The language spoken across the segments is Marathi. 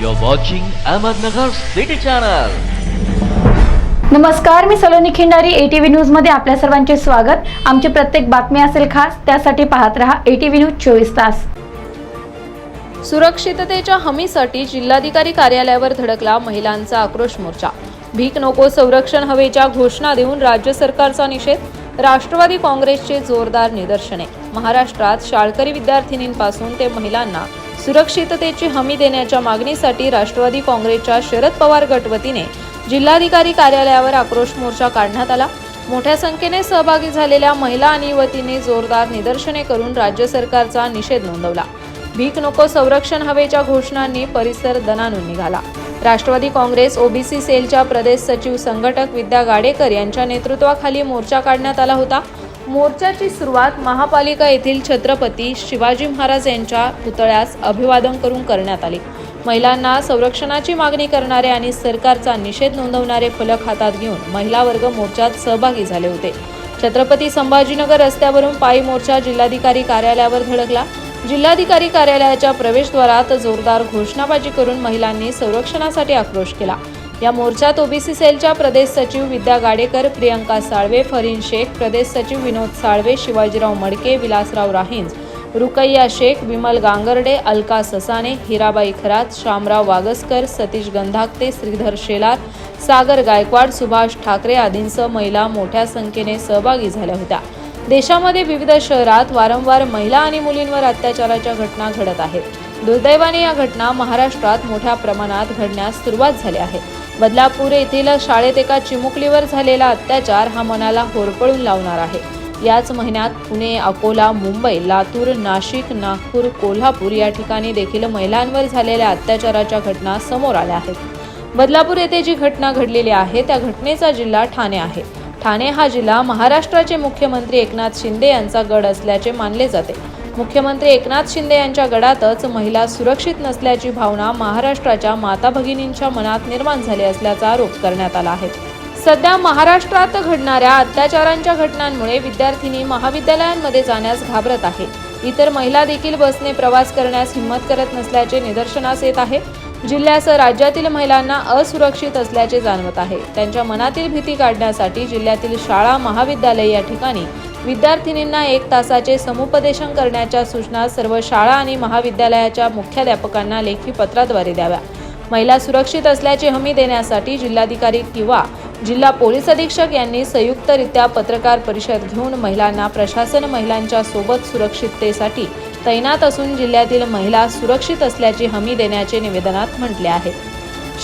You're watching Ahmednagar City Channel. नमस्कार मी सलोनी खिंडारी एटीव्ही न्यूजमध्ये आपल्या सर्वांचे स्वागत. आमची प्रत्येक बातमी असेल खास त्यासाठी पाहत रहा एटीव्ही न्यूज चोवीस तास. सुरक्षिततेच्या हमीसाठी जिल्हाधिकारी कार्यालयावर धडकला महिलांचा आक्रोश मोर्चा. भीक नको संरक्षण हवेच्या घोषणा देऊन राज्य सरकारचा निषेध राष्ट्रवादी काँग्रेसचे जोरदार निदर्शने. महाराष्ट्रात शाळकरी विद्यार्थिनींपासून ते महिलांना सुरक्षिततेची हमी देण्याच्या मागणीसाठी राष्ट्रवादी काँग्रेसच्या शरद पवार गटवतीने जिल्हाधिकारी कार्यालयावर आक्रोश मोर्चा काढण्यात आला. मोठ्या संख्येने सहभागी झालेल्या महिला आणि युवतींनी जोरदार निदर्शने करून राज्य सरकारचा निषेध नोंदवला. भीक नको संरक्षण हवेच्या घोषणांनी परिसर दणानून निघाला. राष्ट्रवादी काँग्रेस ओबीसी सेलच्या प्रदेश सचिव संघटक विद्या गाडेकर यांच्या नेतृत्वाखाली मोर्चा काढण्यात आला होता. मोर्चाची सुरुवात महापालिका येथील छत्रपती शिवाजी महाराज यांच्या पुतळ्यास अभिवादन करून करण्यात आले. महिलांना संरक्षणाची मागणी करणारे आणि सरकारचा निषेध नोंदवणारे फलक हातात घेऊन महिला वर्ग मोर्चात सहभागी झाले होते. छत्रपती संभाजीनगर रस्त्यावरून पायी मोर्चा जिल्हाधिकारी कार्यालयावर धडकला. जिल्हाधिकारी कार्यालयाच्या प्रवेशद्वारात जोरदार घोषणाबाजी करून महिलांनी संरक्षणासाठी आक्रोश केला. या मोर्चात ओबीसी सेलच्या प्रदेश सचिव विद्या गाडेकर प्रियंका साळवे फरीन शेख प्रदेश सचिव विनोद साळवे शिवाजीराव मडके विलासराव राहिंज रुकैया शेख विमल गांगर्डे अलका ससाने हिराबाई खरात शामराव वागसकर सतीश गंधाकते श्रीधर शेलार सागर गायकवाड सुभाष ठाकरे आदींसह महिला मोठ्या संख्येने सहभागी झाल्या होत्या. देशामध्ये विविध शहरात वारंवार महिला आणि मुलींवर अत्याचाराच्या घटना घडत आहेत. दुर्दैवाने या घटना महाराष्ट्रात मोठ्या प्रमाणात घडण्यास सुरुवात झाली आहे. बदलापूर येथील शाळेत एका चिमुकलीवर झालेला अत्याचार हा मनाला होरपळून लावणार आहे. याच महिन्यात पुणे अकोला मुंबई लातूर नाशिक नागपूर कोल्हापूर या ठिकाणी देखील महिलांवर झालेल्या अत्याचाराच्या घटना समोर आल्या आहेत. बदलापूर येथे जी घटना घडलेली आहे त्या घटनेचा जिल्हा ठाणे आहे. ठाणे हा जिल्हा महाराष्ट्राचे मुख्यमंत्री एकनाथ शिंदे यांचा गड असल्याचे मानले जाते. मुख्यमंत्री एकनाथ शिंदे यांच्या गडातच महिला सुरक्षित नसल्याची भावना महाराष्ट्राच्या माता भगिनींच्या मनात निर्माण झाली असल्याचा आरोप करण्यात आला आहे. सध्या महाराष्ट्रात घडणाऱ्या अत्याचारांच्या घटनांमुळे विद्यार्थिनी महाविद्यालयांमध्ये जाण्यास घाबरत आहे. इतर महिला देखील बसने प्रवास करण्यास हिंमत करत नसल्याचे निदर्शनास येत आहे. जिल्ह्यासह राज्यातील महिलांना असुरक्षित असल्याचे जाणवत आहे. त्यांच्या मनातील भीती काढण्यासाठी जिल्ह्यातील शाळा महाविद्यालय या ठिकाणी विद्यार्थिनींना एक तासाचे समुपदेशन करण्याच्या सूचना सर्व शाळा आणि महाविद्यालयाच्या मुख्याध्यापकांना लेखी पत्राद्वारे द्याव्या. महिला सुरक्षित असल्याची हमी देण्यासाठी जिल्हाधिकारी किंवा जिल्हा पोलीस अधीक्षक यांनी संयुक्तरित्या पत्रकार परिषद घेऊन महिलांना प्रशासन महिलांच्या सोबत सुरक्षिततेसाठी तैनात असून जिल्ह्यातील महिला सुरक्षित असल्याची हमी देण्याचे निवेदनात म्हटले आहे.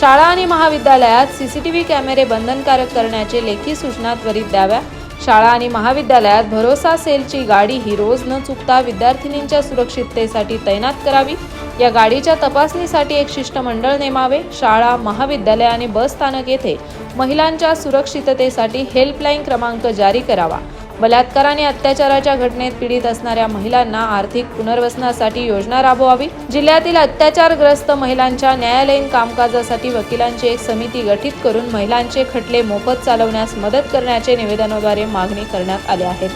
शाळा आणि महाविद्यालयात सीसीटीव्ही कॅमेरे बंधनकारक करण्याचे लेखी सूचना त्वरित द्याव्या. शाळा आणि महाविद्यालयात भरोसा सेलची गाडी ही रोज न चुकता विद्यार्थिनींच्या सुरक्षिततेसाठी तैनात करावी. या गाडीच्या तपासणीसाठी एक शिष्टमंडळ नेमावे. शाळा महाविद्यालय आणि बस स्थानक येथे महिलांच्या सुरक्षिततेसाठी हेल्पलाईन क्रमांक जारी करावा. बलात्कार आणि अत्याचाराच्या घटनेत पीडित असणाऱ्या महिलांना आर्थिक पुनर्वसनासाठी योजना राबवावी. जिल्ह्यातील अत्याचारग्रस्त महिलांच्या न्यायालयीन कामकाजासाठी वकिलांची एक समिती गठीत करून महिलांचे खटले मोफत चालवण्यास मदत करण्याचे निवेदनाद्वारे मागणी करण्यात आले आहे.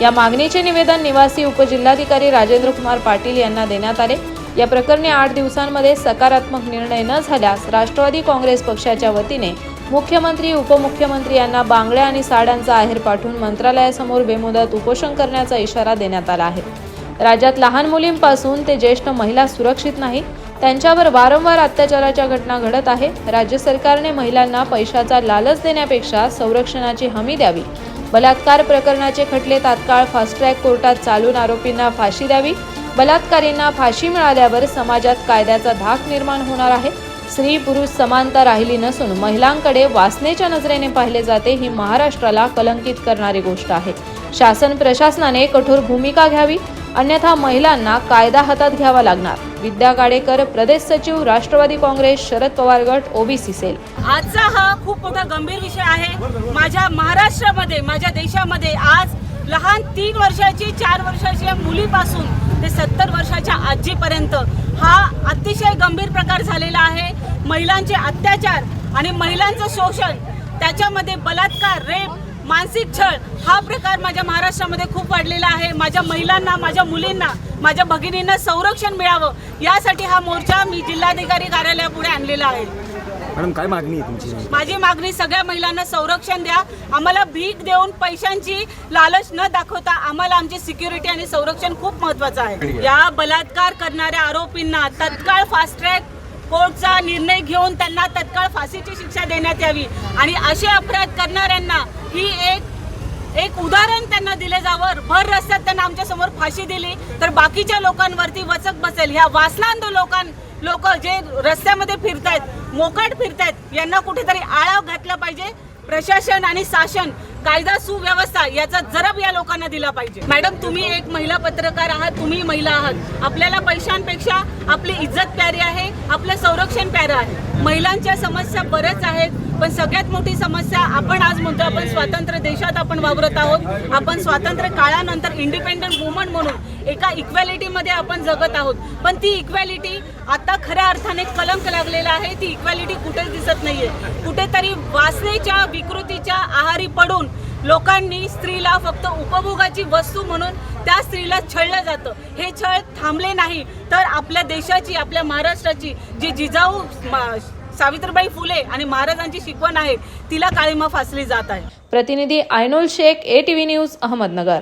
या मागणीचे निवेदन निवासी उपजिल्हाधिकारी राजेंद्र कुमार पाटील यांना देण्यात आले. या प्रकरणी आठ दिवसांमध्ये सकारात्मक निर्णय न झाल्यास राष्ट्रवादी काँग्रेस पक्षाच्या वतीने मुख्यमंत्री उपमुख्यमंत्री यांना बांगड्या आणि साड्यांचा आहेर पाठवून मंत्रालयासमोर बेमुदत उपोषण करण्याचा इशारा देण्यात आला आहे. राज्यात लहान मुलींपासून ते ज्येष्ठ महिला सुरक्षित नाही त्यांच्यावर वारंवार अत्याचाराच्या घटना घडत आहे. राज्य सरकारने महिलांना पैशाचा लालच देण्यापेक्षा संरक्षणाची हमी द्यावी. बलात्कार प्रकरणाचे खटले तात्काळ फास्ट ट्रॅक कोर्टात चालून आरोपींना फाशी द्यावी. बलात्कारींना फाशी मिळाल्यावर समाजात कायद्याचा धाक निर्माण होणार आहे. स्त्री पुरुष समानता राहिली नसून महिलांकडे वासनेच्या नजरेने पाहिले जाते ही महाराष्ट्राला कलंकित करणारी गोष्ट आहे. शासन प्रशासनाने कठोर भूमिका घ्यावी अन्यथा महिलांना कायदा हातात घ्यावा लागणार. विद्या गाडेकर प्रदेश सचिव राष्ट्रवादी काँग्रेस शरद पवार गट ओबीसी सेल. आजचा हा खूप मोठा गंभीर विषय आहे. माझ्या महाराष्ट्रामध्ये माझ्या देशामध्ये आज लहान तीन वर्षाची चार वर्षाच्या मुलीपासून ते सत्तर वर्षाच्या आजीपर्यंत. हा अतिशय गंभीर प्रकार झालेला आहे. महिलांचे अत्याचार आणि महिलांचं शोषण त्याच्यामध्ये बलात्कार रेप मानसिक छळ हा प्रकार माझ्या महाराष्ट्रामध्ये खूप वाढलेला आहे. माझ्या महिलांना माझ्या मुलींना माझ्या भगिनींना संरक्षण मिळावं यासाठी हा मोर्चा मी जिल्हाधिकारी कार्यालयापुढे आणलेला आहे. मॅडम काय मागणी आहे तुमची? माझी मागणी सगळ्या महिलांना संरक्षण द्या. आम्हाला भीक देऊन पैशांची लालच न दाखवता आम्हाला आमची सिक्युरिटी आणि संरक्षण खूप महत्वाचं आहे. या बलात्कार करणाऱ्या आरोपींना तत्काळ फास्ट ट्रॅक कोर्टचा निर्णय घेऊन त्यांना तत्काळ फाशीची शिक्षा देण्यात यावी. आणि असे अपराध करणाऱ्यांना ही एक एक उदाहरण त्यांना दिले जावं भर रस्त्यात त्यांना आमच्यासमोर फाशी दिली. तर बाकीच्या लोकांवरती वचक बसेल. ह्या वासलांत लोकां लोक जे रस्त्यामध्ये फिरतायत मोकट फिरतायत यांना कुठेतरी आळा घातला पाहिजे. प्रशासन आणि शासन कायदा सुव्यवस्था याचा जरब या लोकांना दिला पाहिजे. मॅडम तुम्ही एक महिला पत्रकार आहात तुम्ही महिला आहात. आपल्याला पैशांपेक्षा आपली इज्जत प्यारी आहे आपलं संरक्षण प्यारं आहे. महिलांच्या समस्या बऱ्याच आहेत पण सगळ्यात मोठी समस्या आपण आज म्हणतो आपण स्वातंत्र्य देशात आपण वावरत आहोत. आपण स्वातंत्र्य काळानंतर इंडिपेंडंट वुमन म्हणून एका इक्वॅलिटीमध्ये आपण जगत आहोत. पण ती इक्वॅलिटी आता खऱ्या अर्थाने कलंक लागलेला आहे. ती इक्वॅलिटी कुठेच दिसत नाहीये. कुठेतरी वासनेच्या विकृतीच्या आहारी पडून लोकांनी स्त्रीला फक्त उपभोगाची वस्तू म्हणून त्या स्त्रीला छळलं जातं. हे छळ थांबले नाही. तर आपल्या देशाची आपल्या महाराष्ट्राची जी जिजाऊ मा- सावित्रीबाई फुले आणि महाराजांची शिकवण आहे तिला काळीमा फासली जात आहे. प्रतिनिधी Ainol Shaikh A T V news Ahmednagar.